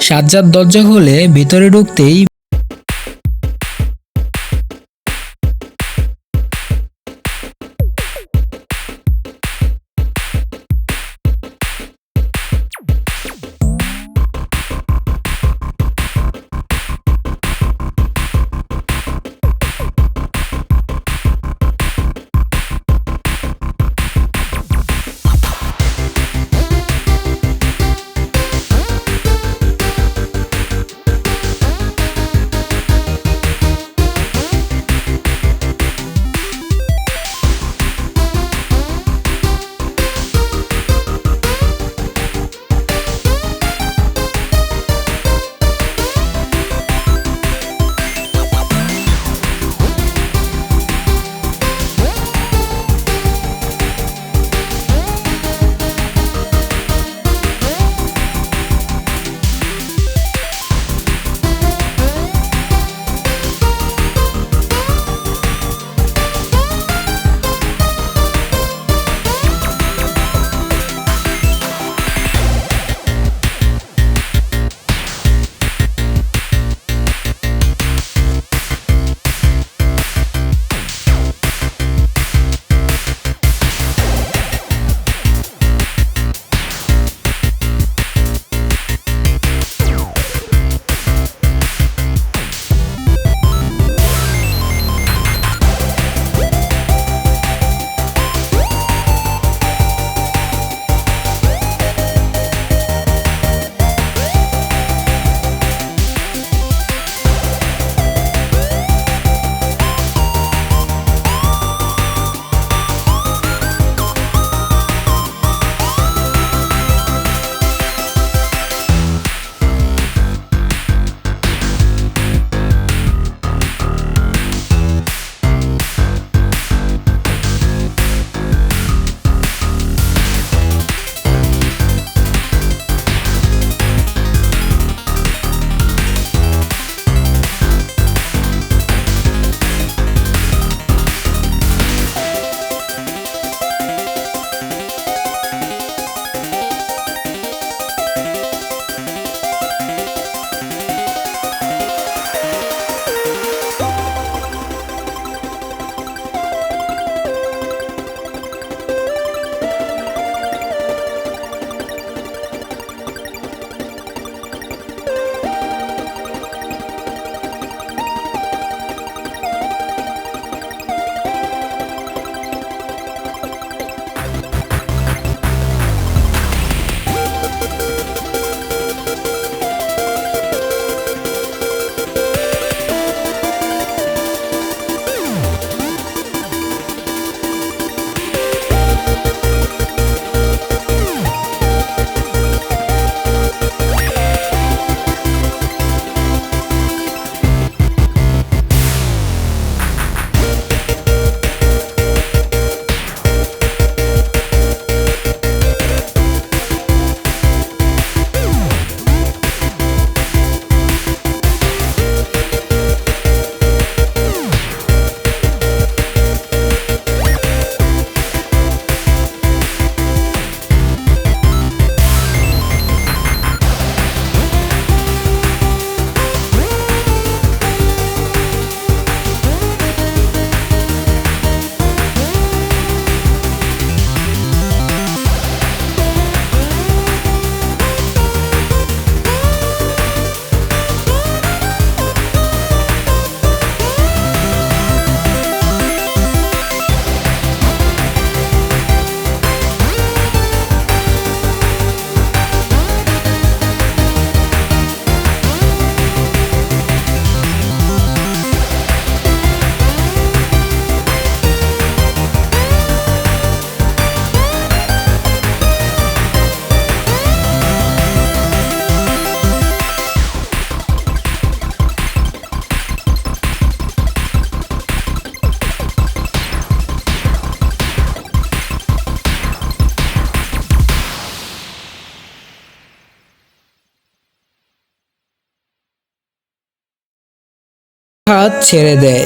সাজ্জাদ দরজা খুলে ভিতরে ঢুকতেই হাত ছেড়ে দেয়।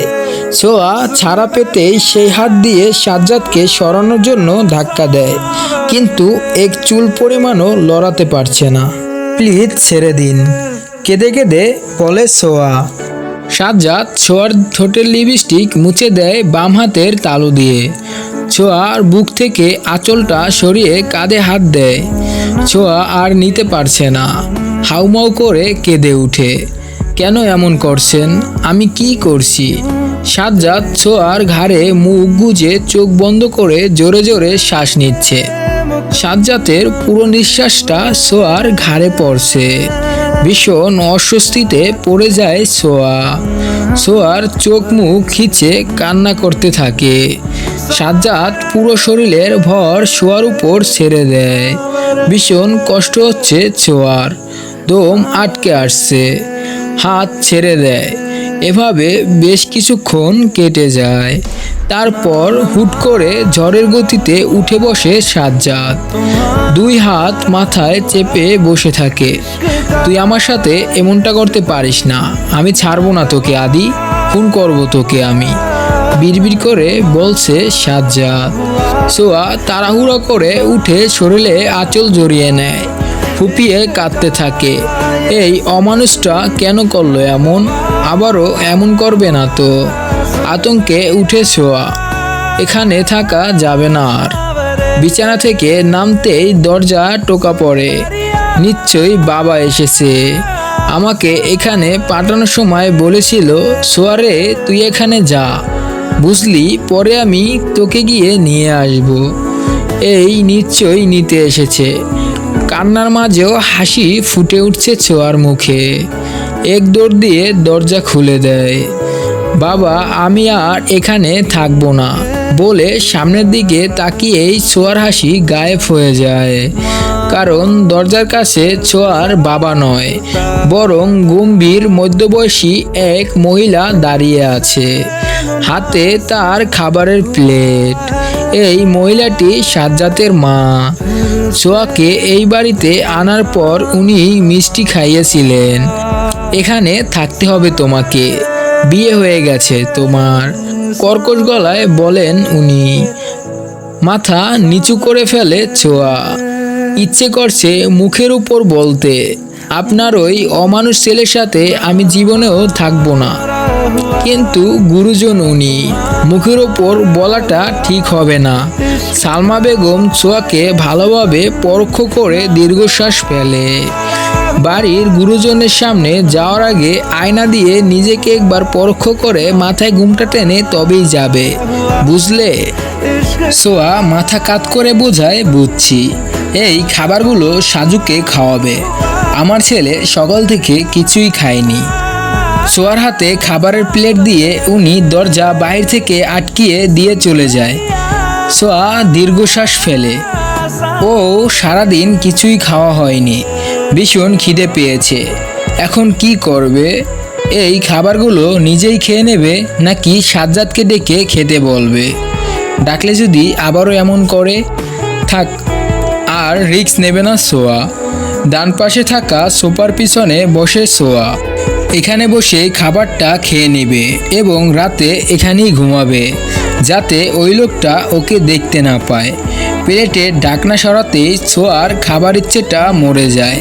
সোয়া ছাড়া পেতেই সেই হাত দিয়ে সাজ্জাদকে সরানোর জন্য ধাক্কা দেয়। কিন্তু এক চুল পরিমাণও লড়াতে পারছে না। প্লিজ ছেড়ে দিন। কেঁদে কেঁদে বলে সোয়া। সাজ্জাদ ছোয়ার ঠোঁটের লিপস্টিক মুছে দেয় বাম হাতের তালু দিয়ে। ছোয়ার বুক থেকে আঁচলটা সরিয়ে কাঁধে হাত দেয়। ছোয়া আর নিতে পারছে না। হাউমাউ করে কেঁদে উঠে। কেন এমন করছেন? আমি কি করছি? সাজ্জাদ ছোয়ার ঘাড়ে মুখ গুজে চোখ বন্ধ করে জোরে জোরে শ্বাস নিচ্ছে। সাজ্জাতের পুরো নিঃশ্বাসটা সোয়ার ঘাড়ে পড়ছে। ভীষণ অস্বস্তিতে পড়ে যায় সোয়া সোয়ার চোখ মুখ খিচে কান্না করতে থাকে। সাজ্জাদ পুরো শরীরের ভর সোয়ার উপর ছেড়ে দেয়। ভীষণ কষ্ট হচ্ছে ছোয়ার। দম আটকে আসছে। হাত ছেড়ে দেয়। এভাবে বেশ কিছুক্ষণ কেটে যায়। তারপর হুট করে ঝড়ের গতিতে উঠে বসে সাজ্জাদ। দুই হাত মাথায় চেপে বসে থাকে। তুই আমার সাথে এমনটা করতে পারিস না। আমি ছাড়বো না তোকে, আদি। খুন করব তোকে আমি। বিড়বিড় করে বলছে সাজ্জাদ। সোয়া তাড়াহুড়ো করে উঠে শরীরে আঁচল জড়িয়ে নেয়। ফুপিয়ে কাঁদতে থাকে। এই অমানুষটা কেন করল এমন? আবারও এমন করবে না তো। আতঙ্কে উঠে শোয়া এখানে থাকা যাবে না আর। বিছানা থেকে নামতেই দরজা টোকা পড়ে। নিশ্চয়ই বাবা এসেছে। আমাকে এখানে পাঠানোর সময় বলেছিল, সোয়ারে, তুই এখানে যা। বুঝলি, পরে আমি তোকে গিয়ে নিয়ে আসব। এই নিশ্চয়ই নিতে এসেছে। কান্নার মাঝেও হাসি ফুটে উঠছে ছোঁয়ার মুখে। এক দৌড় দিয়ে দরজা খুলে দেয়। বাবা, আমি আর এখানে থাকব না। বলে সামনের দিকে তাকিয়েই ছোঁয়ার হাসি গায়েব হয়ে যায়। কারণ দরজার কাছে ছোঁয়ার বাবা নয়, বরং গম্ভীর মধ্যবয়সী এক মহিলা দাঁড়িয়ে আছে। হাতে তার খাবারের প্লেট। এই মহিলাটি সাজ্জাতের মা। সোয়াকে এই বাড়িতে আনার পর উনি মিষ্টি খাইয়েছিলেন। এখানে থাকতে হবে তোমাকে। বিয়ে হয়ে গেছে তোমার। কর্কশ গলায় বলেন উনি। মাথা নিচু করে ফেলে ছোয়া। ইচ্ছে করছে মুখের উপর বলতে। আপনার ওই অমানুষ ছেলের সাথে আমি জীবনেও থাকব না। কিন্তু গুরুজন উনি, মুখের ওপর বলাটা ঠিক হবে না। সালমা বেগম ছোয়াকে ভালোভাবে পরোক্ষ করে দীর্ঘশ্বাস ফেলে। বাড়ির গুরুজনের সামনে যাওয়ার আগে আয়না দিয়ে নিজেকে একবার পরোক্ষ করে মাথায় ঘুমটা টেনে তবেই যাবে। বুঝলে? সোয়া মাথা কাত করে বোঝায়, বুঝছি। এই খাবারগুলো সাজুকে খাওয়াবে। আমার ছেলে সকাল থেকে কিছুই খায়নি। সোয়ার হাতে খাবারের প্লেট দিয়ে উনি দরজা বাইরে থেকে আটকিয়ে দিয়ে চলে যায়। সোয়া দীর্ঘশ্বাস ফেলে। ও সারাদিন কিছুই খাওয়া হয়নি। ভীষণ খিদে পেয়েছে। এখন কি করবে? এই খাবারগুলো নিজেই খেয়ে নেবে নাকি সাজ্জাদকে ডেকে খেতে বলবে? ডাকলে যদি আবারও এমন করে? থাক আর রিক্স নেবে না সোয়া। ডান পাশে থাকা সোফার পিছনে বসে সোয়া। এখানে বসে খাবারটা খেয়ে নেবে এবং রাতে এখানেই ঘুমাবে, যাতে ওই লোকটা ওকে দেখতে না পায়। প্লেটে ডাকনা সরাতেই সোয়ার খাবার ইচ্ছেটা মরে যায়।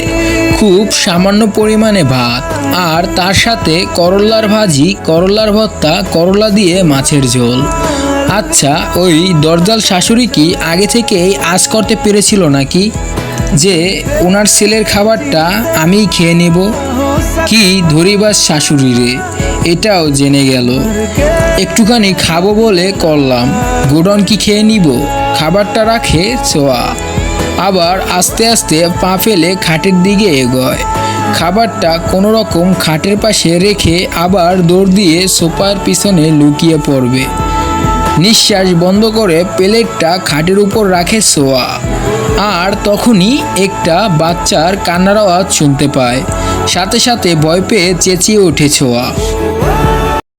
খুব সামান্য পরিমাণে ভাত আর তার সাথে করল্লার ভাজি করল্লার ভর্তা, করলা দিয়ে মাছের ঝোল। আচ্ছা ওই দরজাল শাশুড়ি কি আগে থেকেই আজ করতে পেরেছিল নাকি? যে ওনার ছেলের খাবারটা আমিই খেয়ে নেব। কি ধরিবার শাশুড়ি রে, এটাও জেনে গেল। একটুখানি খাব বলে করলাম। গোডন কি খেয়ে নিব? খাবারটা রাখে ছোয়া। আবার আস্তে আস্তে পা ফেলে খাটের দিকে এগোয়। খাবারটা কোনো রকম খাটের পাশে রেখে আবার দৌড় দিয়ে সোফার পিছনে লুকিয়ে পড়বে। নিঃশ্বাস বন্ধ করে প্লেটটা খাটের উপর রাখে সোয়া। আর তখনই একটা বাচ্চার কান্নার আওয়াজ শুনতে পায়। সাথে সাথে ভয় পেয়ে চেঁচিয়ে ওঠে ছোয়া।